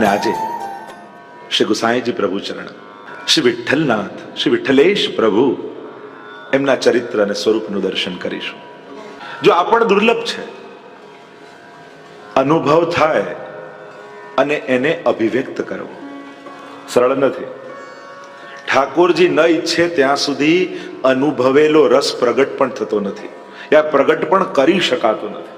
અને આજે શ્રી ગુસાઈજી પ્રભુ ચરણ, શ્રી વિઠ્ઠલનાથ, શ્રી વિઠ્ઠલેશ પ્રભુ એમના ચરિત્ર અને સ્વરૂપનું દર્શન કરીશું. જો આ દુર્લભ છે, અનુભવ થાય અને એને અભિવ્યક્ત કરવો સરળ નથી. ઠાકોરજી ન ઈચ્છે ત્યાં સુધી અનુભવેલો રસ પ્રગટ પણ થતો નથી. યા પ્રગટ પણ કરી શકાતો નથી.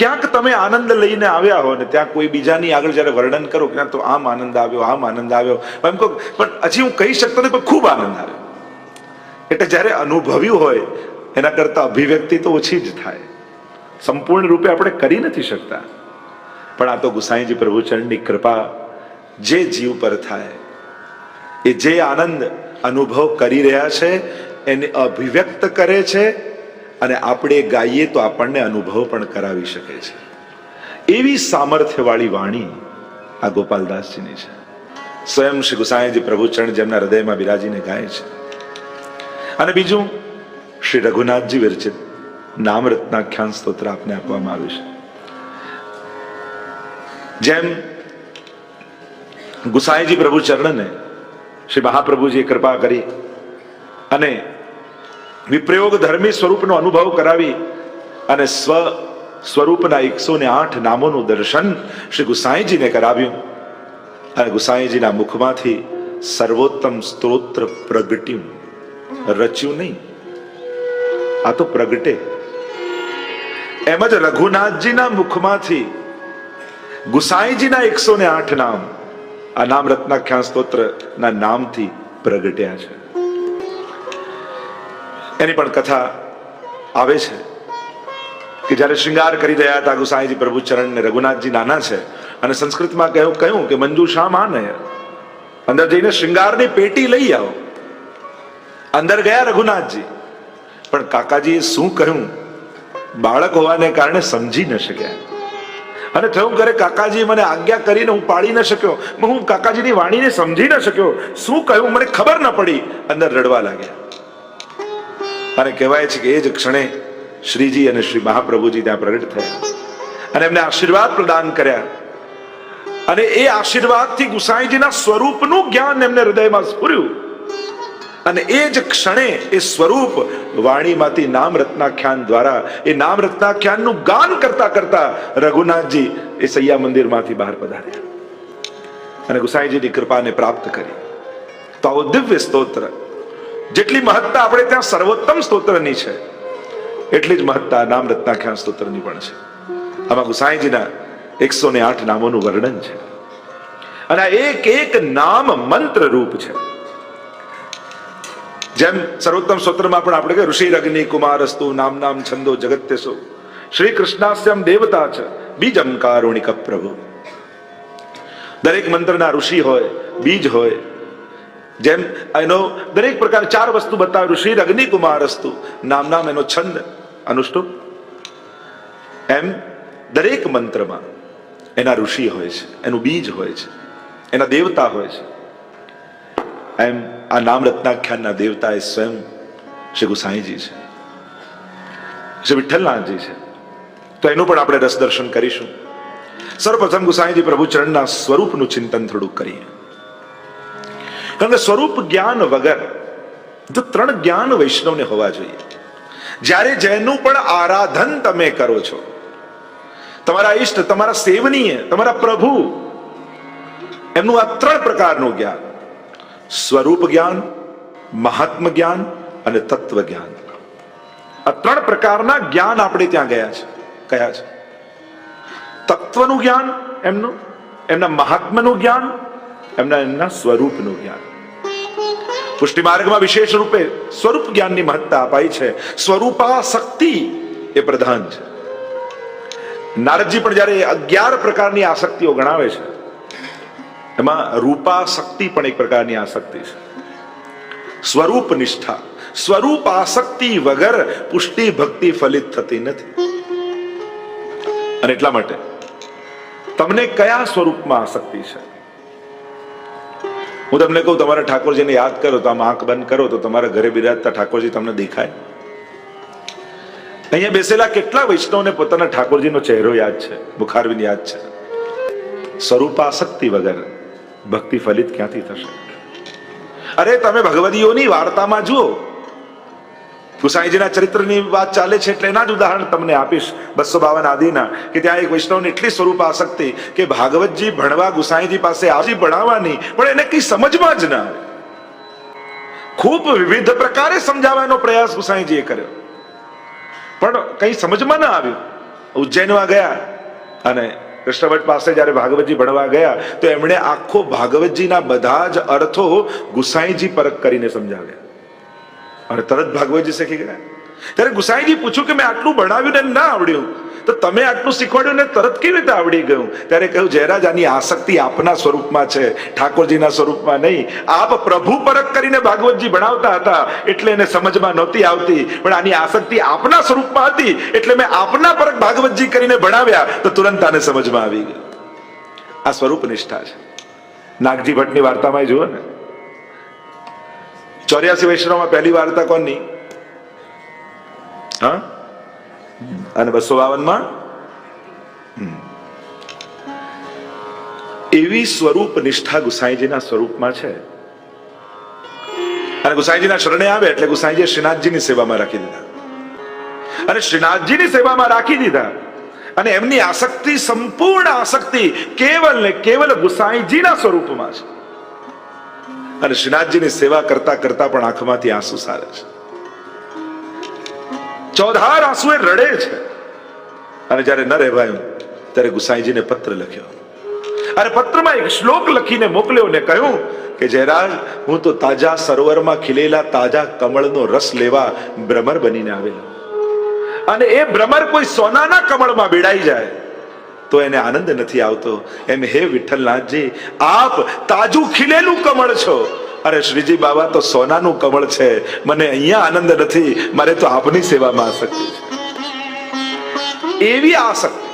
ક્યાંક તમે આનંદ લઈને આવ્યા હો ને, ત્યાં કોઈ બીજાની આગળ જ્યારે વર્ણન કરો કે તો આમ આનંદ આવ્યો, આમ આનંદ આવ્યો. એમ કહો, પણ હજી હું કહી શકતો નહીં પણ ખૂબ આનંદ આવ્યો. એટલે જ્યારે અનુભવ્યું હોય, એના કરતા અભિવ્યક્તિ તો ઓછી જ થાય. સંપૂર્ણ રૂપે આપણે કરી નથી શકતા. પણ આ તો ગુસાઈજી પ્રભુચરણની કૃપા જે જીવ પર થાય, એ જે આનંદ અનુભવ કરી રહ્યા છે, એને અભિવ્યક્ત કરે છે અને આપણે ગાઈએ તો આપણને અનુભવ પણ કરાવી શકે છે. એવી સામર્થ્યવાળી વાણી આ ગોપાલદાસજીની છે. સ્વયં શ્રી ગુસાઈજી પ્રભુચરણ જેમના હૃદયમાં બિરાજીને ગાય છે. અને બીજું, શ્રી રઘુનાથજી વિરચિત નામ રત્નાખ્યાન સ્તોત્ર આપને આપવામાં આવ્યું છે. જેમ ગુસાઈજી પ્રભુ ચરણને શ્રી મહાપ્રભુજીએ કૃપા કરી અને વિપ્રયોગ ધર્મી સ્વરૂપનો અનુભવ કરાવી અને સ્વ સ્વરૂપના એકસો ને આઠ નામોનું દર્શન શ્રી ગુસાઈજીને કરાવ્યું. અને ગુસાઈજીના મુખમાંથી સર્વોત્તમ સ્તોત્ર પ્રગટ્યું. રચ્યું નહીં. આ તો પ્રગટે. એમ જ રઘુનાથજીના મુખમાંથી ગુસાઈજીના એકસો ને આઠ નામ, આ નામ રત્નાખ્યાન સ્તોત્રના નામથી પ્રગટ્યા છે. એની પણ કથા આવે છે કે જ્યારે શૃંગાર કરી રહ્યા હતા ગુસાઈજી પ્રભુચરણ ને રઘુનાથજી નાના છે અને સંસ્કૃતમાં કહ્યું કહ્યું કે મંજુ શા માને? અંદર જઈને શૃંગારની પેટી લઈ આવો. અંદર ગયા રઘુનાથજી. પણ કાકાજીએ શું કહ્યું? બાળક હોવાને કારણે સમજી ન શક્યા. અને થયું કરે કાકાજી મને આજ્ઞા કરીને હું પાડી ન શક્યો. હું કાકાજીની વાણીને સમજી ન શક્યો. શું કહ્યું? મને ખબર ન પડી. અંદર રડવા લાગ્યા. અને કહેવાય છે કે એ જ ક્ષણે શ્રીજી અને શ્રી મહાપ્રભુજી ત્યાં પ્રગટ થયા અને એમને આશીર્વાદ પ્રદાન કર્યા. અને એ આશીર્વાદથી ગુસાઈજીના સ્વરૂપનું જ્ઞાન એમને હૃદયમાં સ્ફુર્યું. અને એ જ ક્ષણે એ સ્વરૂપ વાણીમાંથી નામ રત્નાખ્યાન દ્વારા, એ નામ રત્નાખ્યાનનું ગાન કરતા કરતા રઘુનાથજી એ સૈયા મંદિરમાંથી બહાર પધાર્યા. અને ગુસાઈજીની કૃપાને પ્રાપ્ત કરી. તો આવો દિવ્ય સ્તોત્ર. જેટલી મહત્તા આપણે ત્યાં સર્વોત્તમ સ્તોત્રની છે, એટલી જ મહત્તા નામ રત્નાખ્યા સ્તોત્રની પણ છે. આમાં ગુસાઈજીના એકસો ને આઠ નામોનું વર્ણન છે. અને એક એક નામ મંત્ર રૂપ છે. જેમ સર્વોત્તમ સ્તોત્રમાં પણ આપણે કે ઋષિ અગ્નિ કુમારસ્તુ, નામ નામ છંદો, જગત્યસો શ્રી કૃષ્ણાસ્યમ દેવતા છે બીજમ કારુણિક પ્રભુ. દરેક મંત્રના ઋષિ હોય, બીજ હોય જેમ એનો દરેક પ્રકાર ચાર વસ્તુ બતાવેલું, શ્રી અગ્નિકુમાર અસ્તુ. નામ નામ એનો છંદ. અનુષ્ટુપ એમ, દરેક મંત્રમાં એના ઋષિ હોય છે, એનું બીજ હોય છે, એના દેવતા હોય છે. એમ, આ નામ રત્નાખ્યાનના દેવતા એ સ્વયં શ્રી ગુસાઈજી છે. શ્રી વિઠ્ઠલનાથજી છે. તો એનું પણ આપણે રસ દર્શન કરીશું. સર્વપ્રથમ ગુસાઈજી પ્રભુ ચરણના સ્વરૂપનું ચિંતન થોડુંક કરીએ. કારણ કે સ્વરૂપ જ્ઞાન વગર જો ત્રણ જ્ઞાન વૈષ્ણવને હોવા જોઈએ. જ્યારે જેનું પણ આરાધન તમે કરો છો, તમારા ઈષ્ટ, તમારા સેવનીય, તમારા પ્રભુ, એમનું આ ત્રણ પ્રકારનું જ્ઞાન, સ્વરૂપ જ્ઞાન, મહાત્મ જ્ઞાન અને તત્વ જ્ઞાન. આ ત્રણ પ્રકારના જ્ઞાન આપણે ત્યાં ગયા છે, કયા છે? તત્વનું જ્ઞાન એમનું, એમના મહાત્મનું જ્ઞાન, એમના એમના સ્વરૂપનું જ્ઞાન. પુષ્ટિ માર્ગમાં વિશેષ રૂપે સ્વરૂપ જ્ઞાનની મહત્તા અપાઈ છે. સ્વરૂપા શક્તિ એ પ્રધાન છે. નારદજી પણ જ્યારે અગિયાર પ્રકારની આસક્તિઓ ગણાવે છે, એમાં રૂપા શક્તિ પણ એક પ્રકારની આસક્તિ છે. સ્વરૂપ નિષ્ઠા, સ્વરૂપ આસક્તિ વગર પુષ્ટિ ભક્તિ ફલિત થતી નથી. અને એટલા માટે તમને કયા સ્વરૂપમાં આસક્તિ છે? હું તમને કહું, તમારા ઠાકોરજીને યાદ કરો, તો આમ આંખ બંધ કરો, તો તમારા ઘરે બિરાજતા ઠાકોરજી તમને દેખાય. અહીંયા બેસેલા કેટલા વૈષ્ણવને પોતાના ઠાકોરજીનો ચહેરો યાદ છે મુખારવિંદ યાદ છે. સ્વરૂપાસક્તિ વગર ભક્તિ ફલિત ક્યાંથી થશે? અરે, તમે ભગવદીઓની વાર્તામાં જુઓ ગુસાઈજીના ચરિત્રની વાત ચાલે છે એટલે એના જ ઉદાહરણ તમને આપીશ. બસો બાવન આદિના, કે ત્યાં એક વૈષ્ણવની એટલી સ્વરૂપ આસક્તિ કે ભાગવતજી ભણવા ગુસાઈજી પાસે આવી ભણાવવાની, પણ એને કઈ સમજમાં જ ના ખૂબ વિવિધ પ્રકારે સમજાવવાનો પ્રયાસ ગુસાઈજીએ કર્યો. પણ કઈ સમજમાં ના આવ્યું. ઉજ્જૈનમાં ગયા અને કૃષ્ણભટ્ટ પાસે જ્યારે ભાગવતજી ભણવા ગયા, તો એમણે આખો ભાગવતજીના બધા જ અર્થો ગુસાઈજી પરખ કરીને સમજાવ્યા. અને તરત ભાગવતજી શીખી ગયા. ત્યારે ગુસાઈજી પૂછ્યું કે મેં આટલું ભણાવ્યું ને ના આવડ્યું. તો તમે આટલું શીખવાડ્યું ને તરત કેવી રીતે આવડી ગયું? ત્યારે કહ્યું, જયરાજ, આની આસક્તિ આપના સ્વરૂપમાં છે. ઠાકોરજીના સ્વરૂપમાં નહીં. આપ પ્રભુ પરખ કરીને ભાગવતજી ભણાવતા હતા. એટલે એને સમજમાં નહોતી આવતી. પણ આની આસક્તિ આપના સ્વરૂપમાં હતી. એટલે મેં આપના પરખ ભાગવતજી કરીને ભણાવ્યા. તો તુરંત આને સમજમાં આવી ગયું. આ સ્વરૂપ નિષ્ઠા છે. નાગજી ભટ્ટની વાર્તામાં જુઓ ને. ચોર્યાસી વૈષ્ણવમાં પહેલી વાર્તા કોની હા? અને બસો બાવનમાં? એવી સ્વરૂપ નિષ્ઠા ગુસાઈજીના સ્વરૂપમાં છે. અને ગુસાઈજીના શરણે આવે એટલે ગુસાઈજીએ શ્રીનાથજીની સેવામાં રાખી દીધા. અને શ્રીનાથજીની સેવામાં રાખી દીધા. અને એમની આસક્તિ, સંપૂર્ણ આસક્તિ કેવલ ને કેવલ ગુસાઈજીના સ્વરૂપમાં છે. અને શ્રીનાથજીની સેવા કરતા કરતા પણ આંખમાંથી આંસુ સારે છે. ચૌધાર આંસુ એ રડે છે. અને જ્યારે ન રહેવાયું ત્યારે ગુસાઈજીને પત્ર લખ્યો. અને પત્રમાં એક શ્લોક લખીને મોકલ્યો ને કહ્યું કે, જયરાજ, હું તો તાજા સરોવરમાં ખીલેલા તાજા કમળનો રસ લેવા ભ્રમર બનીને આવેલો. અને એ ભ્રમર કોઈ સોનાના કમળમાં બેડાઈ જાય. તો એને આનંદ નથી આવતો. એમ હે વિઠ્ઠલનાથજી, આપ તાજું ખીલેલું કમળ છો. અરે શ્રીજી બાબા, તો સોનાનું કમળ છે. મને અહીંયા આનંદ નથી. મારે તો આપની સેવામાં આસક્તિ છે. એવી આસક્તિ.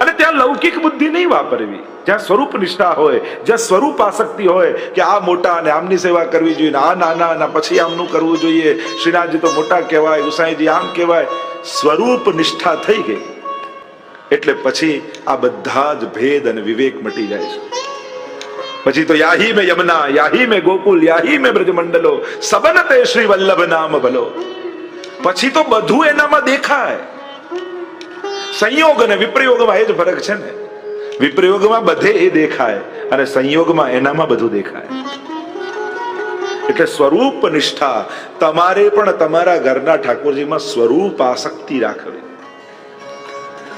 અને ત્યાં લૌકિક બુદ્ધિ નહીં વાપરવી. જ્યાં સ્વરૂપ નિષ્ઠા હોય, જ્યાં સ્વરૂપ આસક્તિ હોય, કે આ મોટા અને આમની સેવા કરવી જોઈએ આ નાના અને પછી આમનું કરવું જોઈએ. શ્રીનાથજી તો મોટા કહેવાય ગુસાઈજી આમ કહેવાય. સ્વરૂપ નિષ્ઠા થઈ ગઈ. એટલે પછી આ બધા જ ભેદ અને વિવેક મટી જાય છે. પછી તો યાહી મેં યમુના, યાહી મેં ગોકુલ, યાહી મેં બ્રજમંડલો સબન તે શ્રી વલ્લભ નામ ભલો. પછી તો બધું એનામાં દેખાય. સંયોગ અને વિપ્રયોગમાં એ જ ફરક છે ને. વિપ્રયોગમાં બધે એ દેખાય અને સંયોગમાં એનામાં બધું દેખાય. એટલે સ્વરૂપ નિષ્ઠા તમારે પણ તમારા ઘરના ઠાકોરજીમાં સ્વરૂપ આસક્તિ રાખવી.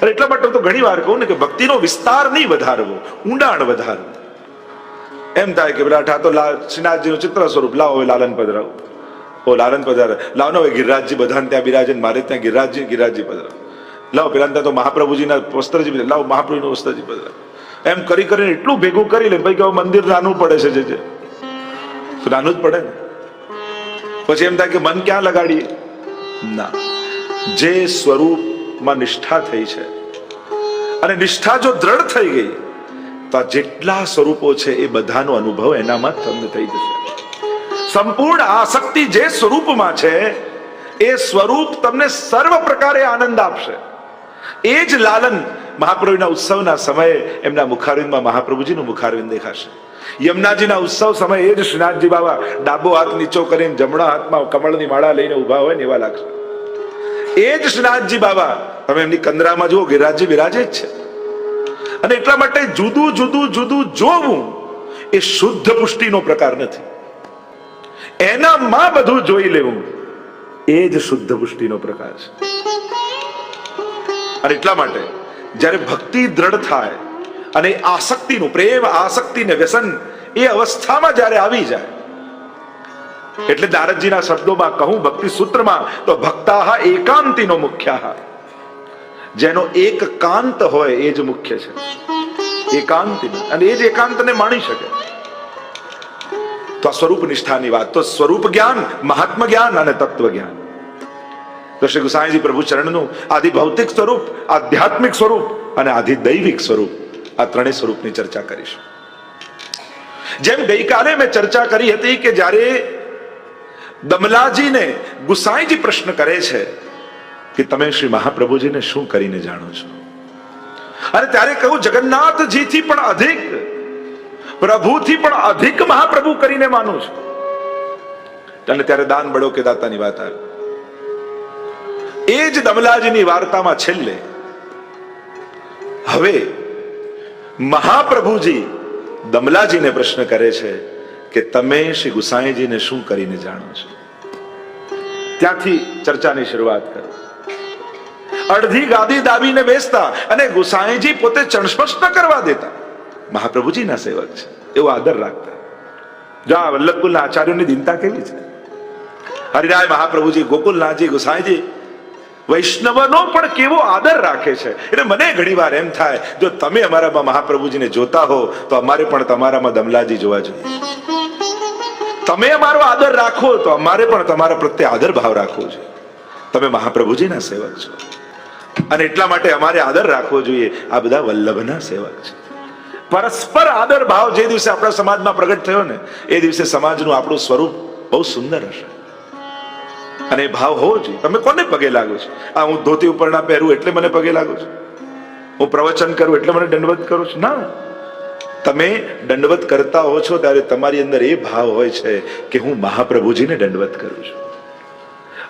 અને એટલા માટે તો ઘણી વાર કહું ને કે ભક્તિનો વિસ્તાર નહીં વધારવો, ઊંડાણ વધારવું. એમ થાય કે પેલા ઠાતો શ્રીનાથજીનું ચિત્ર સ્વરૂપ, લાવો હવે લાલન પધરાવો. ઓ લાલન પધાર. લાવ ને હવે ગિરિરાજજી બધાને ત્યાં બિરાજે મારે ત્યાં ગિરિરાજજી ગિરિરાજજી પધરાવ લાવ પેલા ત્યાં તો મહાપ્રભુજીના વસ્ત્રજી લાવ મહાપ્રભુનું વસ્ત્રજી પધરાવ એમ કરી કરીને એટલું ભેગું કરી લે ભાઈ કે મંદિર નાનું પડે છે જે જે. તો નાનું જ પડે ને. પછી એમ થાય કે મન ક્યાં લગાડીએ? ના. જે સ્વરૂપમાં નિષ્ઠા થઈ છે અને નિષ્ઠા જો દ્રઢ થઈ ગઈ, તો જેટલા સ્વરૂપો છે એ બધાનો અનુભવ એનામાં તમને થઈ જશે. સંપૂર્ણ આસક્તિ જે સ્વરૂપમાં છે, એ સ્વરૂપ તમને સર્વ પ્રકારે આનંદ આપશે. એ જ લાલન મહાપ્રભુના ઉત્સવના સમયે એમના મુખારવિંદમાં મહાપ્રભુજીનું મુખારવિંદ દેખાશે. યમુનાજીના ઉત્સવ સમયે એ જ શ્રીનાથજી બાબા ડાબો હાથ નીચો કરીને જમણા હાથમાં કમળની માળા લઈને ઊભા હોય ને એવા લાગશે. એ જ શ્રીનાથજી બાબા તમે એમની કંદરામાં જુઓ ગિરિરાજજી બિરાજે જ છે. અને એટલા માટે જુદું જુદું જુદું જોવું એ શુદ્ધ પુષ્ટિનો પ્રકાર નથી. એનામાં બધું જોઈ લેવું એ જ શુદ્ધ પુષ્ટિનો પ્રકાર છે. અને એટલા માટે જ્યારે ભક્તિ દ્રઢ થાય અને આસક્તિનું પ્રેમ, આસક્તિ ને વ્યસન એ અવસ્થામાં જ્યારે આવી જાય, એટલે નારદજીના શબ્દોમાં કહું ભક્તિ સૂત્રમાં, તો ભક્તા એકાંતિનો મુખ્ય જેનો એક કાંત હોય એ જ મુખ્ય છે. એકાંતિ અને એ જ એકાંતને માણી શકે. તો આ સ્વરૂપ નિષ્ઠાની વાત. તો સ્વરૂપ જ્ઞાન, મહાત્મ જ્ઞાન અને તત્વ જ્ઞાન. તો શ્રી ગુસાઈજી પ્રભુ ચરણનું આદિ ભૌતિક સ્વરૂપ, આધ્યાત્મિક સ્વરૂપ અને આદિ દૈવિક સ્વરૂપ આ ત્રણેય સ્વરૂપની ચર્ચા કરીશું. જેમ ગઈકાલે મેં ચર્ચા કરી હતી કે જ્યારે દમલાજીને ગુસાઈજી પ્રશ્ન કરે છે કે તમે શ્રી મહાપ્રભુજીને શું કરીને જાણો છો? અને ત્યારે કહ્યું જગન્નાથજીથી પણ અધિક, પ્રભુથી પણ અધિક મહાપ્રભુ કરીને માનું છું. અને ત્યારે દાન બળો કે દાતાની વાત આવી. એ જ દમલાજીની વાર્તામાં છેલ્લે, હવે મહાપ્રભુજી દમલાજીને પ્રશ્ન કરે છે કે તમે શ્રી ગુસાઈજીને શું કરીને જાણો છો? ત્યાંથી ચર્ચાની શરૂઆત કરો. અડધી ગાદી દાબીને બેસતા અને ગુસાઈજી પોતે ચણસ્પર્શ ન કરવા દેતા. મહાપ્રભુજીના સેવક છે, એવો આદર રાખતા. જો, વલ્લભકુલના આચાર્યોની દિનતા કેવી છે? હરિરાય મહાપ્રભુજી, ગોકુલનાથજી, ગુસાઈજી, વૈષ્ણવનો પણ કેવો આદર રાખે છે? એટલે મને ઘણીવાર એમ થાય, જો તમે અમારામાં મહાપ્રભુજીને જોતા હો, તો અમારે પણ તમારામાં દમલાજી જોવા જોઈએ. તમે અમારો આદર રાખો, તો અમારે પણ તમારા પ્રત્યે આદર ભાવ રાખવો જોઈએ. તમે મહાપ્રભુજીના સેવક છો. અને એટલા માટે અમારે આદર રાખવો જોઈએ. આ બધા વલ્લભના સેવક છે. પરસ્પર આદર ભાવ જે દિવસે આપણા સમાજમાં પ્રગટ થયો ને, એ દિવસે સમાજનું આપણું સ્વરૂપ બહુ સુંદર હશે. અને એ ભાવ હોવો જોઈએ. તમે કોને પગે લાગો છો? આ હું ધોતી ઉપર ના પહેરું એટલે મને પગે લાગો છું? હું પ્રવચન કરું એટલે મને દંડવત કરું છું? ના. તમે દંડવત કરતા હો છો ત્યારે તમારી અંદર એ ભાવ હોય છે કે હું મહાપ્રભુજીને દંડવત કરું છું.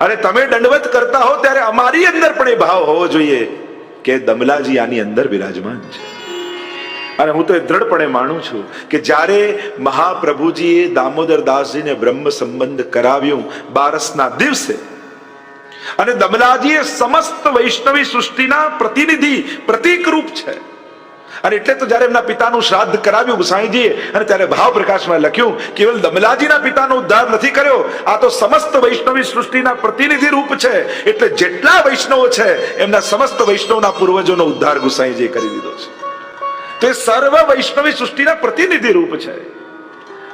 અને તમે દંડવત કરતા હો ત્યારે અમારી અંદર પણ એ ભાવ હોવો જોઈએ કે દમલાજી આની અંદર બિરાજમાન છે. અને હું તો એ દ્રઢપણે માનું છું કે જ્યારે મહાપ્રભુજીએ દામોદર દાસજીને બ્રહ્મ સંબંધ કરાવ્યું બારસના દિવસે, અને દમલાજી એ સમસ્ત વૈષ્ણવી સૃષ્ટિના પ્રતિનિધિ પ્રતીક રૂપ છે અને એટલે તો જ્યારે એમના પિતાનું શ્રાદ્ધ કરાવ્યું ગુસાઈજીએ અને ત્યારે ભાવ પ્રકાશમાં લખ્યું, કેવલ દમલાજીના પિતાનો ઉદ્ધાર નથી કર્યો. આ તો સમસ્ત વૈષ્ણવી સૃષ્ટિના પ્રતિનિધિ રૂપ છે. એટલે જેટલા વૈષ્ણવો છે, એમના સમસ્ત વૈષ્ણવના પૂર્વજોનો ઉદ્ધાર ગુસાઈજીએ કરી દીધો છે. તે સર્વ વૈષ્ણવી સૃષ્ટિના પ્રતિનિધિ રૂપ છે.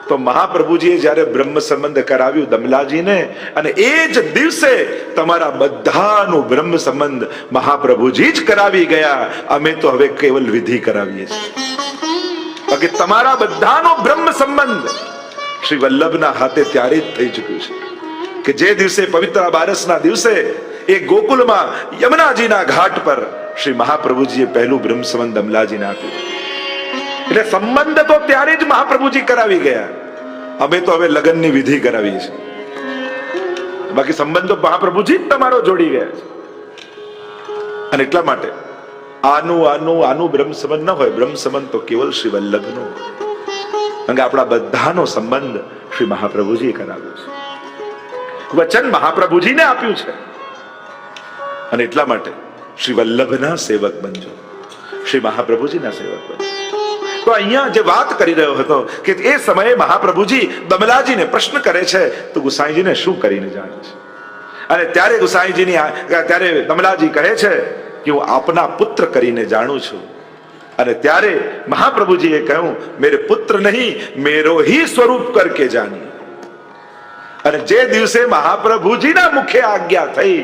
તો મહાપ્રભુજીએ જ્યારે બ્રહ્મ સંબંધ કરાવ્યું દમલાજીને, અને એ જ દિવસે તમારા બધાનું બ્રહ્મ સંબંધ મહાપ્રભુજી જ કરાવી ગયા. અમે તો હવે કેવલ વિધિ કરાવીએ છીએ. તમારા બધાનો બ્રહ્મ સંબંધ શ્રી વલ્લભના હાથે ત્યારે જ થઈ ચૂક્યું છે. કે જે દિવસે પવિત્ર બારસના દિવસે એ ગોકુલમાં યમુનાજીના ઘાટ પર શ્રી મહાપ્રભુજીએ પહેલું બ્રહ્મ સંબંધ અમલાજીને આપ્યું. એટલે સંબંધ તો ત્યારે જ મહાપ્રભુજી કરાવી ગયા. અમે તો હવે લગ્નની વિધિ કરાવી છે બાકી સંબંધ મહાપ્રભુજી જ તમારો જોડી ગયા છે. અને એટલા માટે આનું આનું આનું બ્રહ્મ સંબંધ ન હોય. બ્રહ્મ સંબંધ તો કેવલ શ્રી વલ્લભનો કારણ આપણા બધાનો સંબંધ શ્રી મહાપ્રભુજીએ કરાવ્યો છે. વચન મહાપ્રભુજીને આપ્યું છે. અને એટલા માટે શ્રી વલ્લભના સેવક બનજો. શ્રી મહાપ્રભુજીના સેવક બનજો. તો અહીંયા જે વાત કરી રહ્યો હતો કે એ સમયે મહાપ્રભુજી બમલાજીને પ્રશ્ન કરે છે, તો ગુસાઈજીને શું કરીને જાણે છે? અને ત્યારે ગુસાઈજીની ત્યારે દમલાજી કહે છે કે હું આપના પુત્ર કરીને જાણું છું. અને ત્યારે મહાપ્રભુજીએ કહ્યું, મેરે પુત્ર નહીં, મેરો હી સ્વરૂપ કરકે જાની. અને જે દિવસે મહાપ્રભુજીના મુખે આજ્ઞા થઈ,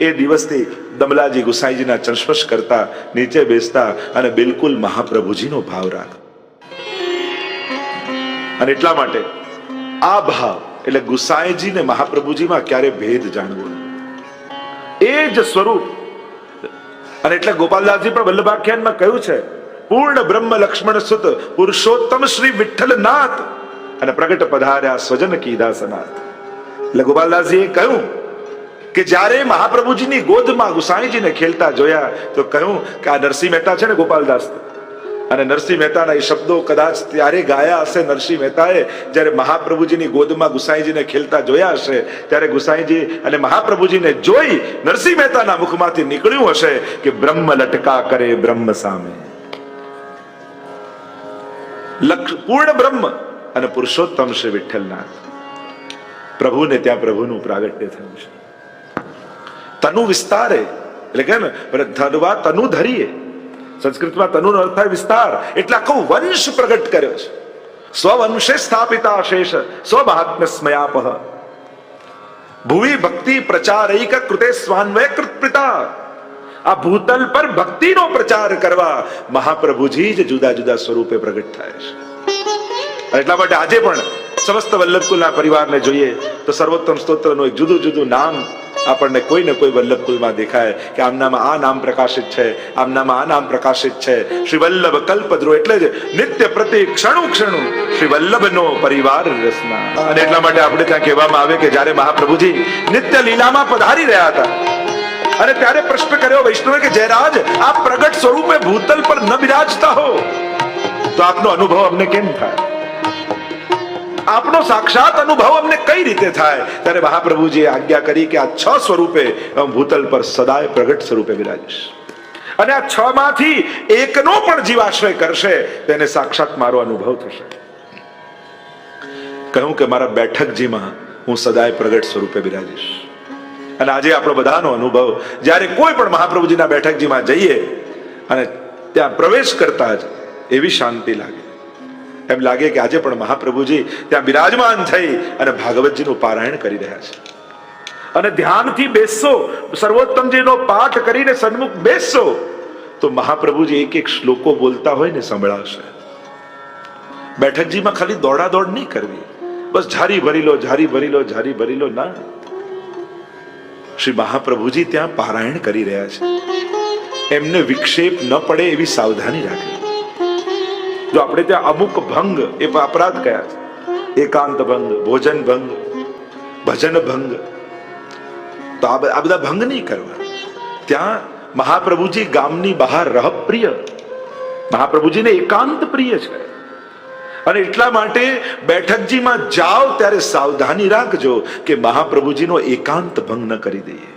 એ દિવસથી દમલાજી ગુસાઈજીના ચંસ્પર્શ કરતા, નીચે બેસતા અને બિલકુલ મહાપ્રભુજીનો ભાવ રાખ અને એટલા માટે આ ભાવ એટલે ગુસાઈજી ને મહાપ્રભુજીમાં ક્યારે ભેદ જાણવો એ જ સ્વરૂપ. અને એટલે ગોપાલદાસજી પણ વલ્લભાખ્યાનમાં કહ્યું છે, પૂર્ણ બ્રહ્મ લક્ષ્મણ સુત પુરુષોત્તમ શ્રી વિઠ્ઠલનાથ. અને પ્રગટ પધાર્યા સ્વજન કીધા સનાથ એટલે ગોપાલદાસજીએ કહ્યું કે જ્યારે મહાપ્રભુજીની ગોદમાં ગુસાઈજીને ખેલતા જોયા, તો કહ્યું કે આ નરસિંહ મહેતા છે ને ગોપાલદાસ? અને નરસિંહ મહેતાના એ શબ્દો કદાચ ત્યારે ગાયા હશે નરસિંહ મહેતાએ, જ્યારે મહાપ્રભુજીની ગોદમાં ગુસાઈજીને ખેલતા જોયા હશે, ત્યારે ગુસાઈજી અને મહાપ્રભુજીને જોઈ નરસિંહ મહેતાના મુખમાંથી નીકળ્યું હશે કે બ્રહ્મ લટકા કરે બ્રહ્મ સામે. પૂર્ણ બ્રહ્મ અને પુરુષોત્તમ શ્રી વિઠ્ઠલનાથ. પ્રભુને ત્યાં પ્રભુનું પ્રાગટ્ય થયું છે. તનુ વિસ્તારે, એટલે કે ને ધનવા તનુ ધરીએ સંસ્કૃતમાં તનુ અર્થ થાય વિસ્તાર એટલે આખો વંશ પ્રગટ કર્યો છે સ્વવંશે સ્થાપિતા શેષ સ્વમહાત્મ્ય સ્મયાપ ભૂવિ ભક્તિ પ્રચારૈક કૃતે સ્વાન્વય કૃતપિતા આ ભૂતલ પર ભક્તિનો પ્રચાર કરવા મહાપ્રભુજી જ જુદા જુદા સ્વરૂપે પ્રગટ થાય છે એટલા માટે આજે પણ સમસ્ત વલ્લભકુલના પરિવારને જોઈએ તો સર્વોત્તમ સ્તોત્રનું એક જુદું જુદું નામ આપણને કોઈ ને કોઈ વલ્લભ કુલમાં દેખાય કે આમનામાં આ નામ પ્રકાશિત છે, આમનામાં આ નામ પ્રકાશિત છે. શ્રી વલ્લભ કલ્પદ્રુ એટલે જ નિત્ય પ્રતિ ક્ષણુ ક્ષણુ શ્રી વલ્લભનો પરિવાર રસના અને એટલા માટે આપણે ત્યાં કહેવામાં આવે કે જ્યારે મહાપ્રભુજી નિત્ય લીલામાં પધારી રહ્યા હતા, અને ત્યારે પ્રશ્ન કર્યો, વૈષ્ણવે, કે જયરાજ, આપ પ્રગટ સ્વરૂપે ભૂતલ પર ન બિરાજતા હો? તો આપનો અનુભવ અમને કેમ થાય? આપનો સાક્ષાત અનુભવ અમને કઈ રીતે થાય? ત્યારે મહાપ્રભુજીએ આજ્ઞા કરી કે આ છ સ્વરૂપે ભૂતલ પર સદાય પ્રગટ સ્વરૂપે બિરાજીશ અને આ છ માંથી એકનો પણ જીવાશ્રય કરશે, તેને સાક્ષાત મારો અનુભવ થશે. કહ્યું કે મારા બેઠકજીમાં હું સદાય પ્રગટ સ્વરૂપે બિરાજીશ અને આજે આપણો બધાનો અનુભવ, જ્યારે કોઈ પણ મહાપ્રભુજીના બેઠકજીમાં જઈએ અને ત્યાં પ્રવેશ કરતા જ એવી શાંતિ લાગે. એમ લાગે કે આજે પણ મહાપ્રભુજી ત્યાં બિરાજમાન થઈ અને ભાગવતજીનું પારાયણ કરી રહ્યા છે. અને ધ્યાનથી બેસશો, સર્વોત્તમજીનો પાઠ કરીને સન્મુખ બેસશો, તો મહાપ્રભુજી એક એક શ્લોકો બોલતા હોય ને સંભળાવશે. બેઠકજીમાં ખાલી દોડાદોડ નહીં કરવી. બસ ઝારી ભરી લો ઝારી ભરી લો ઝારી ભરી લો ના. શ્રી મહાપ્રભુજી ત્યાં પારાયણ કરી રહ્યા છે. એમને વિક્ષેપ ન પડે એવી સાવધાની રાખવી. જો આપણે ત્યાં અમુક ભંગ, એ અપરાધ કયા છે. એકાંત ભંગ, ભોજન ભંગ, ભજન ભંગ. તો આ બધા ભંગ નહીં કરવા. ત્યાં મહાપ્રભુજી ગામની બહાર રહ પ્રિય મહાપ્રભુજીને એકાંત પ્રિય છે. અને એટલા માટે બેઠકજીમાં જાઓ ત્યારે સાવધાની રાખજો કે મહાપ્રભુજીનો એકાંત ભંગ ન કરી દઈએ.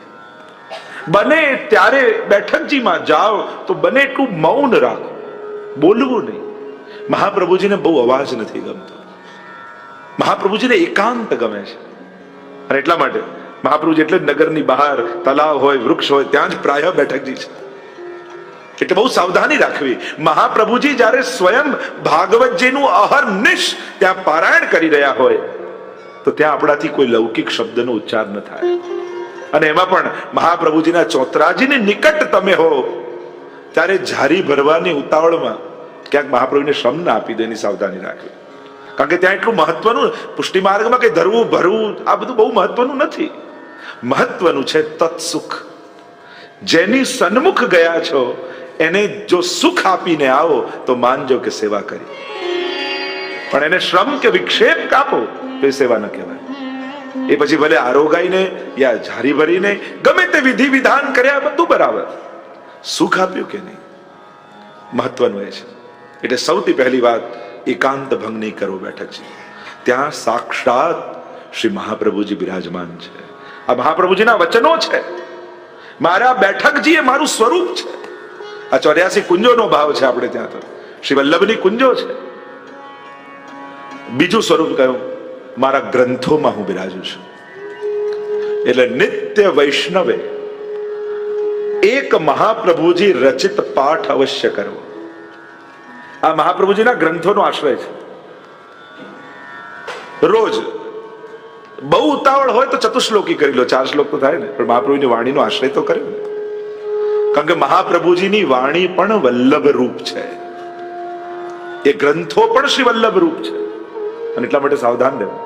બને ત્યારે બેઠકજીમાં જાઓ તો બને એટલું મૌન રાખો. બોલવું નહીં. મહાપ્રભુજીને બહુ અવાજ નથી ગમતો. મહાપ્રભુજીને એકાંત ગમે છે. અને એટલા માટે મહાપ્રભુજી એટલે નગરની બહાર તલાવ હોય, વૃક્ષ હોય, ત્યાં જ પ્રાય બેઠકજી છે. એટલે બહુ સાવધાની રાખવી. મહાપ્રભુજી જ્યારે સ્વયં ભાગવતજીનું અહર્નિશ ત્યાં પારાયણ કરી રહ્યા હોય, તો ત્યાં આપણાથી કોઈ લૌકિક શબ્દનો ઉચ્ચાર ન થાય. અને એમાં પણ મહાપ્રભુજીના ચોતરાજીની નિકટ તમે હો, ત્યારે ઝારી ભરવાની ઉતાવળમાં ક્યાંક મહાપ્રભુને શ્રમ ના આપી દે એની સાવધાની રાખવી. કારણ કે ત્યાં એટલું મહત્વનું પુષ્ટિ માર્ગમાં કઈ ધરવું, ભરવું, આ બધું બહુ મહત્વનું નથી. મહત્વનું છે તત્સુખ. જેની સન્મુખ ગયા છો, એને જો સુખ આપીને આવો, તો માનજો કે સેવા કરી. પણ એને શ્રમ કે વિક્ષેપ કાપો તો એ સેવા ન કહેવાય. એ પછી ભલે આરોગાઈને યા ઝારી ભરીને, ગમે તે વિધિ વિધાન કર્યા, બધું બરાબર. સુખ આપ્યું કે નહીં? મહત્વનું એ છે. એટલે સૌથી પહેલી વાત, એકાંત ભંગ નહીં કરવો છે. ત્યાં સાક્ષાત શ્રી મહાપ્રભુજી બિરાજમાન છે. આ મહાપ્રભુજીના વચનો છે. મારા બેઠકજી એ મારું સ્વરૂપ છે. આ ચોર્યાસી કુંજોનો ભાવ છે આપણે ત્યાં તો. શ્રી વલ્લભની કુંજો છે. બીજું સ્વરૂપ કયું? મારા ગ્રંથોમાં હું બિરાજું છું. એટલે નિત્ય વૈષ્ણવે એક મહાપ્રભુજી રચિત પાઠ અવશ્ય કરવો. આ મહાપ્રભુજીના ગ્રંથોનો આશ્રય છે. રોજ બહુ ઉતાવળ હોય તો ચતુશ્લોકી કરી લો, ચાર શ્લોક તો થાય ને, પણ મહાપ્રભુની વાણીનો આશ્રય તો કર્યો ને. કારણ કે મહાપ્રભુજીની વાણી પણ વલ્લભ રૂપ છે. એ ગ્રંથો પણ શ્રી વલ્લભ રૂપ છે. અને એટલા માટે સાવધાન રહેવું.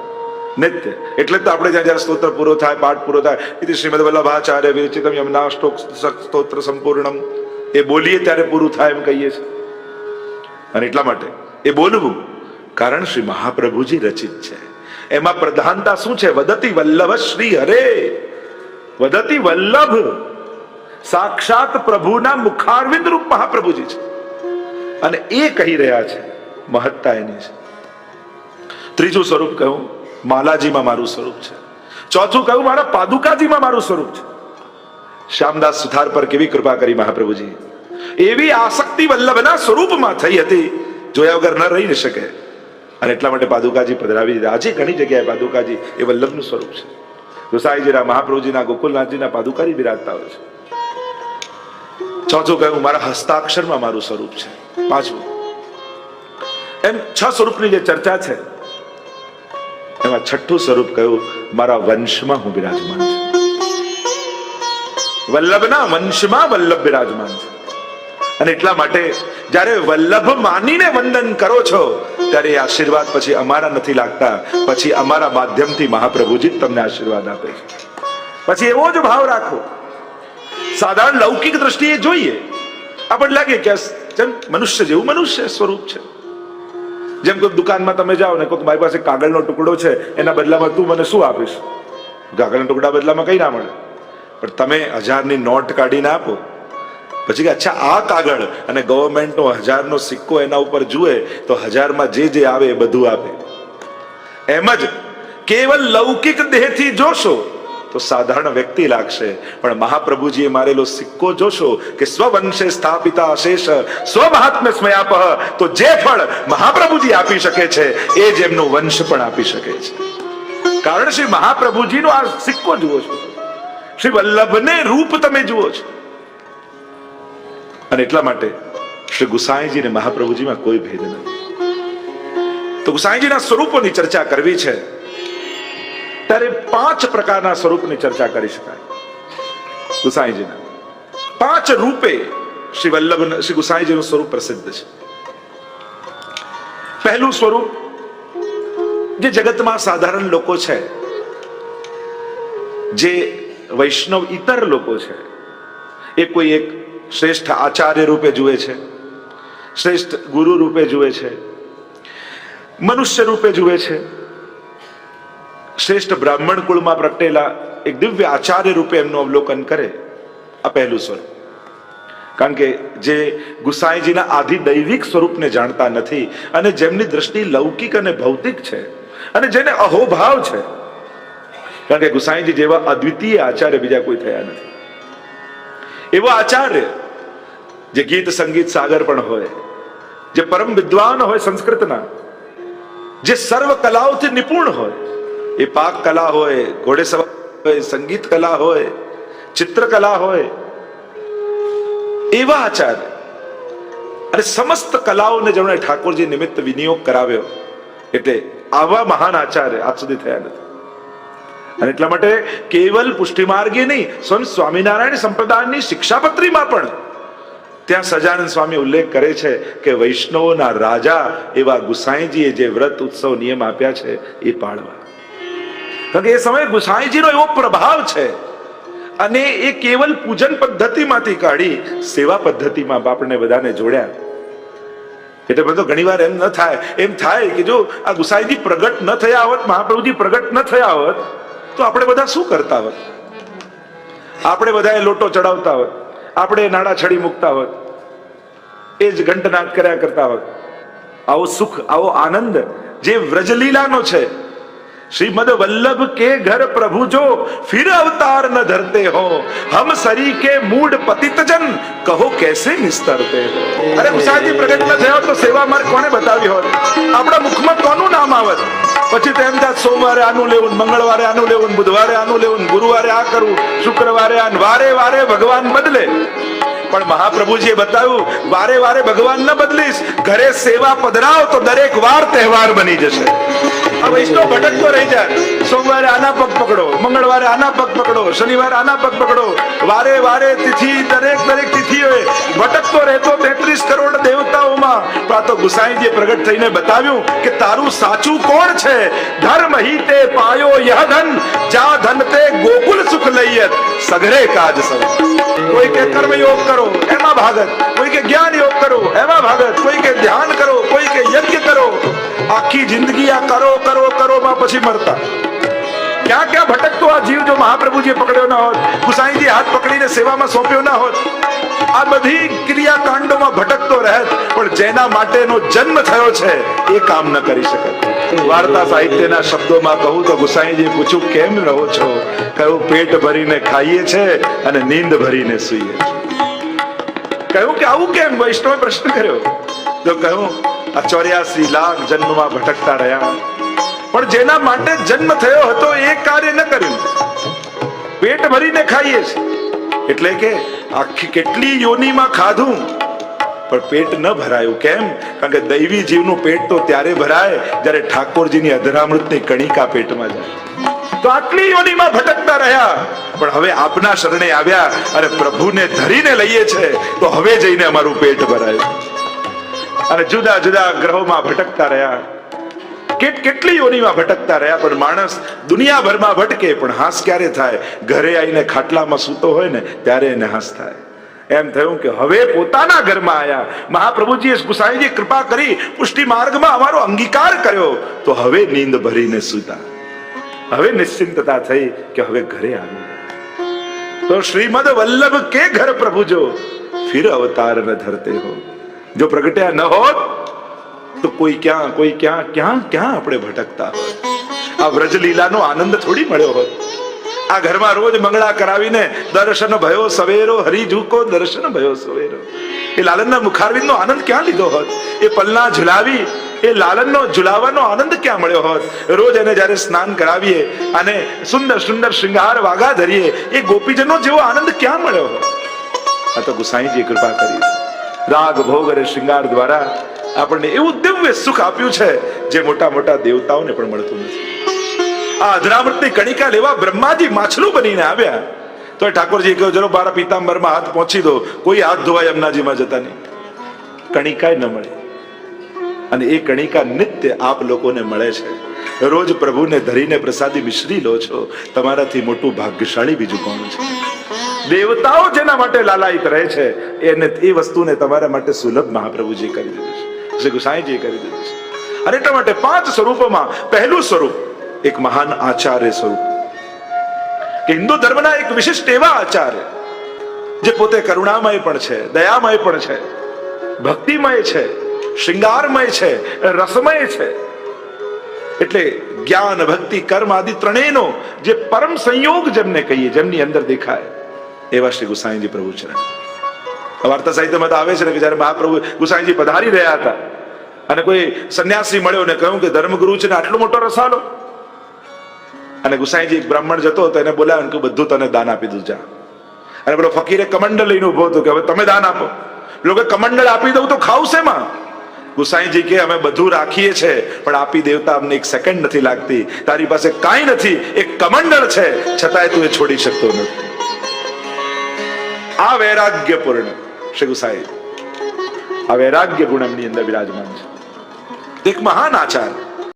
નિત્ય. એટલે તો આપણે જ્યાં જ્યારે સ્તોત્ર પૂરો થાય, પાઠ પૂરો થાય, ઇતિ શ્રીમદ વલ્લભાચાર્ય વિરચિતમ યમના સ્તોત્ર સંપૂર્ણમ. એ બોલીએ ત્યારે પૂરું થાય એમ કહીએ છીએ. અને એટલા માટે એ બોલવું, કારણ શ્રી મહાપ્રભુજી રચિત છે. એમાં પ્રધાનતા શું છે? વદતી વલ્લભ શ્રી હરે. વદતી વલ્લભ. સાક્ષાત પ્રભુના મુખારવિંદ રૂપ મહાપ્રભુજી છે. અને એ કહી રહ્યા છે, મહત્તા એની છે. ત્રીજું સ્વરૂપ કહ્યું માલાજીમાં મારું સ્વરૂપ છે. ચોથું કહ્યું મારા પાદુકાજીમાં મારું સ્વરૂપ છે. શ્યામદાસ સુથાર પર કેવી કૃપા કરી મહાપ્રભુજી. એવી આસક્તિ વલ્લભના સ્વરૂપમાં થઈ હતી, જોયા વગર ન રહી શકે. અને એટલા માટે પાદુકાજી પધરાવી દીધા. આજે ઘણી જગ્યાએ પાદુકાજી એ વલ્લભનું સ્વરૂપ છે. ગોસાઈજીના મહાપ્રભુજીના, ગોકુલનાથજીના પાદુકારી બિરાજતા હોય છે. ચોથું કહ્યું મારા હસ્તાક્ષરમાં મારું સ્વરૂપ છે. પાંચમું, એમ છ સ્વરૂપની જે ચર્ચા છે, એમાં છઠ્ઠું સ્વરૂપ કહ્યું, મારા વંશમાં હું બિરાજમાન છું. વલ્લભના વંશમાં વલ્લભ બિરાજમાન છે. અને એટલા માટે જ્યારે વલ્લભ માનીને વંદન કરો છો, ત્યારે એ આશીર્વાદ પછી અમારા નથી લાગતા. પછી અમારા માધ્યમથી મહાપ્રભુજી તમને આશીર્વાદ આપે છે. પછી એવો જ ભાવ રાખો. સાધારણ લૌકિક દ્રષ્ટિએ જોઈએ. આપણને લાગે કે જેમ મનુષ્ય જેવું મનુષ્ય સ્વરૂપ છે. જેમ કોઈ દુકાનમાં તમે જાઓ ને કોઈક મારી પાસે કાગળનો ટુકડો છે, એના બદલામાં તું મને શું આપીશ? કાગળના ટુકડા બદલામાં કઈ ના મળે. પણ તમે હજારની નોટ કાઢીને આપો. પછી કે અચ્છા, આ કાગળ અને ગવર્મેન્ટનો હજારનો સિક્કો એના ઉપર જુએ તો હજારમાં જે જે આવે એ બધું આપે. એમ જ કેવલ લૌકિક દેહથી જોશો તો સાધારણ વ્યક્તિ લાગશે. પણ મહાપ્રભુજીએ મારેલો સિક્કો જોશો કે સ્વવંશે સ્થાપિતા અશેષ, સ્વમહાત્મ્ય સ્મયાપહ તો જે ફળ મહાપ્રભુજી આપી શકે છે, એ જ એમનું વંશ પણ આપી શકે છે. કારણ શ્રી મહાપ્રભુજીનો આ સિક્કો જુઓ છો. શ્રી વલ્લભને રૂપ તમે જુઓ છો. અને એટલા માટે શ્રી ગુસાઈજી અને મહાપ્રભુજીમાં કોઈ ભેદ નથી. તો ગુસાઈજીના સ્વરૂપોની ચર્ચા કરવી છે. ત્યારે પાંચ પ્રકારના સ્વરૂપની ચર્ચા કરી શકાય. ગુસાઈજીના. પાંચ રૂપે શ્રી વલ્લભ શ્રી ગુસાઈજીનું સ્વરૂપ પ્રસિદ્ધ છે. પહેલું સ્વરૂપ, જે જગતમાં સાધારણ લોકો છે, જે વૈષ્ણવ ઇતર લોકો છે, એ કોઈ એક શ્રેષ્ઠ આચાર્ય રૂપે જુએ છે, શ્રેષ્ઠ ગુરુ રૂપે જુએ છે, મનુષ્ય રૂપે જુએ છે. શ્રેષ્ઠ બ્રાહ્મણ કુળમાં પ્રગટેલા એક દિવ્ય આચાર્ય રૂપે એમનું અવલોકન કરે આ પહેલું સ્વરૂપ કારણ કે જે ગુસાઈજીના આધિ દૈવિક સ્વરૂપને જાણતા નથી અને જેમની દ્રષ્ટિ લૌકિક અને ભૌતિક છે અને જેને અહોભાવ છે. કારણ કે ગુસાઈજી જેવા અદ્વિતીય આચાર્ય બીજા કોઈ થયા નથી. એવો આચાર્ય, જે ગીત સંગીત સાગર પણ હોય, જે પરમ વિદ્વાન હોય સંસ્કૃતના, જે સર્વ કલાઓથી નિપુણ હોય, એ પાક કલા હોય ઘોડેસવાર હોય, સંગીત કલા હોય, ચિત્રકલા હોય, એવા આચાર્ય. અને સમસ્ત કલાઓને જેમણે ઠાકોરજી નિમિત્ત વિનિયોગ કરાવ્યો, એટલે આવા મહાન આચાર્ય આજ સુધી થયા નથી. અને એટલા માટે કેવલ પુષ્ટિમાર્ગે નહીં, સ્વયં સ્વામિનારાયણ સંપ્રદાયની શિક્ષાપત્રીમાં પણ. ત્યાં સજાનંદ સ્વામી ઉલ્લેખ કરે છે કે વૈષ્ણવોના રાજા એવા ગુસાઈજીએ જે વ્રત ઉત્સવ નિયમ આપ્યા છે એ પાળવા. કારણ કે એ સમયે ગુસાઈજીનો એવો પ્રભાવ છે અને એ કેવલ પૂજન પદ્ધતિમાંથી કાઢી સેવા પદ્ધતિમાં આપણને બધાને જોડ્યા. એટલે બધો ઘણીવાર એમ ન થાય, એમ થાય કે જો આ ગુસાઈજી પ્રગટ ન થયા હોત, મહાપ્રભુજી પ્રગટ ન થયા હોત તો આપણે બધા શું કરતા હોત? આપણે બધાએ લોટો ચડાવતા હોત. આપણે નાડા છડી મૂકતા હોત. એ જ ઘંટનાદ કર્યા કરતા હોત. આવો સુખ, આવો આનંદ જે વ્રજલીલાનો છે श्रीमद वल्लभ के घर प्रभु जो फिर अवतार न धरते हो हम सरी के मूड पतित जन કહો कैसे निस्तरते हो અરે ઉષાજી પ્રગટ ન થયો તો સેવા માર્ગ કોને બતાવી હોત આપણા મુખમાં કોનું નામ આવત પછી તો એમ થાય સોમવારે આનું લેવું મંગળવારે આનું લેવું બુધવારે આનું લેવું ગુરુવારે આ કરવું શુક્રવારે આ વારે વારે ભગવાન બદલે પણ મહાપ્રભુજીએ બતાવ્યું વારે વારે ભગવાન ન બદલીશ ઘરે સેવા પધરાવ તો દરેક વાર તહેવાર બની જશે આ વૈષ્ણવ ભટકતો રહી જાય. સોમવારે આના પગ પકડો, મંગળવારે આના પગ પકડો, શનિવારે આના પગ પકડો. વારે વારે તિથિ, દરેક દરેક તિથિઓએ ભટકતો રહેતો તેત્રીસ કરોડ દેવતાઓમાં. પણ તો ગુસાઈજીએ પ્રગટ થઈને બતાવ્યું કે તારું સાચું કોણ છે? ધર્મ હિ પાયો યહ ધન, જા ધન તે ગોકુલ સુખ લઈયત સઘરે કાજ સૌ. કોઈ કે કર્મ યોગ કરો, એમાં ભાગત. કોઈ કે જ્ઞાન યોગ કરો, એમાં ભાગત. કોઈ કે ધ્યાન કરો, કોઈ કે યજ્ઞ કરો. આખી જિંદગી આ કરો કરો કરો માં પછી મરતા. ક્યાં ક્યાં ભટકતો આ જીવ જો મહાપ્રભુજીએ પકડ્યો ના હોત? ગુસાઈજી હાથ પકડીને સેવામાં સોંપ્યો ના હોત? આ બધી ક્રિયાકાંડોમાં ભટકતો રહેત, પણ જેના માટેનો જન્મ થયો છે, એ કામ ન કરી શકે વાર્તા સાહિત્યના શબ્દોમાં કહું તો ગુસાઈજી પૂછ્યું, કેમ રહો છો? કહ્યું, પેટ ભરીને ખાઈએ છે અને નીંદ ભરીને સૂઈએ કહ્યું કે, આવું કેમ? વૈષ્ણવે પ્રશ્ન કર્યો. તો કહ્યું, આ ચોર્યાસી લાખ જન્મમાં ભટકતા રહ્યા. પણ જેના માટે જન્મ થયો હતો એ કાર્ય ન કર્યું. પેટ ભરીને ખાઈએ છીએ. એટલે કે આખી કેટલી યોનીમાં ખાધું. પણ પેટ ન ભરાયું. કેમ? કારણ કે દૈવી જીવનું પેટ તો ત્યારે ભરાય જ્યારે ઠાકોરજીની અધરામૃતની કણિકા પેટમાં જાય. તો આટલી યોનીમાં ભટકતા રહ્યા. પણ હવે આપના શરણે આવ્યા અને પ્રભુને ધરીને લઈએ છે, તો હવે જઈને અમારું પેટ ભરાયું. અને જુદા જુદા ગ્રહોમાં ભટકતા રહ્યા. કેટ કેટલી યોનીમાં ભટકતા રહ્યા? પણ માણસ દુનિયાભરમાં ભટકે, પણ હાસ ક્યારે થાય? ઘરે આવીને ખાટલામાં સૂતો હોય ને, ત્યારે એને હાસ થાય. એમ થયું કે હવે પોતાના ઘરમાં આવ્યા મહાપ્રભુજીએ ગુસાઈજી કૃપા કરી, પુષ્ટિ માર્ગમાં અમારો અંગીકાર કર્યો. તો હવે નીંદ ભરીને સુતા. હવે નિશ્ચિંતતા થઈ કે હવે ઘરે આવ્યું તો શ્રીમદ વલ્લભ કે ઘર પ્રભુજો? ફિર અવતાર ન ધરતે હો. જો પ્રગટ્યા ન હોત તો કોઈ ક્યાં કોઈ ક્યાં ક્યાં ક્યાં આપણે ભટકતા? હોત આ વ્રજ લીલાનો આનંદ થોડી મળ્યો હોત. આ ઘરમાં રોજ મંગળા કરાવીને દર્શન ભયો સવેરો, હરી ઝૂકો દર્શન ભયો સવેરો. એ લાલનના મુખારવિંદનો આનંદ ક્યાં લીધો હોત? એ પલના ઝુલાવી, એ લાલનનો ઝુલાવાનો આનંદ ક્યાં મળ્યો હોત? રોજ એને જ્યારે સ્નાન કરાવીએ અને સુંદર સુંદર શૃંગાર વાગા ધરીએ, એ ગોપીજનો જેવો આનંદ ક્યાં મળ્યો હોત? આ તો ગુસાઈજી કૃપા કરી. રાગ ભોગ અને શૃંગાર દ્વારા આપણને એવું દિવ્ય સુખ આપ્યું છે જે મોટા મોટા દેવતાઓને પણ મળતું નથી. આ અધરામૃતની કણિકા લેવા બ્રહ્માજી માછલું બનીને આવ્યા. તો ઠાકોરજી કહ્યું, ચલો મારા પિતાંબરમાં હાથ પહોંચી દો. કોઈ હાથ ધોવાય અમનાજીમાં જતા નહીં. કણિકાય ન મળે. અને એ કણિકા નિત્ય આપ લોકોને મળે છે. રોજ પ્રભુને ધરીને પ્રસાદી મિશ્રી લો છો. તમારાથી મોટું ભાગ્યશાળી બીજું કોણ છે? દેવતાઓ જેના માટે લાલાયિત રહે છે, એને એ વસ્તુને તમારા માટે સુલભ મહાપ્રભુજી કરી દીધું છે. શ્રી ગુસાઈજીએ કરી દીધું છે. અને એટલા માટે પાંચ સ્વરૂપોમાં પહેલું સ્વરૂપ એક મહાન આચાર્ય સ્વરૂપ. કે હિન્દુ ધર્મના એક વિશિષ્ટ એવા આચાર્ય, જે પોતે કરુણામય પણ છે, દયામય પણ છે, ભક્તિમય છે, શૃંગારમય છે, રસમય છે. એટલે જ્ઞાન, ભક્તિ, કર્મ આદિ ત્રણેયનો જે પરમ સંયોગ જેમને કહીએ, જેમની અંદર દેખાય, એવા શ્રી ગુસાઈજી પ્રભુ છે. વાર્તા સાહિત્યમાં આવે છે ને કે જયારે મહાપ્રભુ ગુસાઈજી પધારી રહ્યા હતા અને કોઈ સંન્યાસી મળ્યો ને કહ્યું કે ધર્મગુરુ છે ને આટલો મોટો રસાલો? અને ગુસાઈજી એક બ્રાહ્મણ જતો હતો, એને બોલાવ્યો કે બધું તને દાન આપી દઉં, જા. અને પેલો ફકીરે કમંડલ લઈને ઊભો હતો કે હવે તમે દાન આપો. લોકો કમંડળ આપી દઉં તો ખાવ શેમાં? ગુસાઈજી કે અમે બધું રાખીએ છે, પણ આપી દેવતા અમને એક સેકન્ડ નથી લાગતી. તારી પાસે કાંઈ નથી, એક કમંડળ છે. છતાંય તું એ છોડી શકતો નથી. આ વૈરાગ્યપૂર્ણ. શ્રી સાહેબ આ વૈરાગ્ય ગુણમની અંદર બિરાજમાન છે. એક મહાન આચાર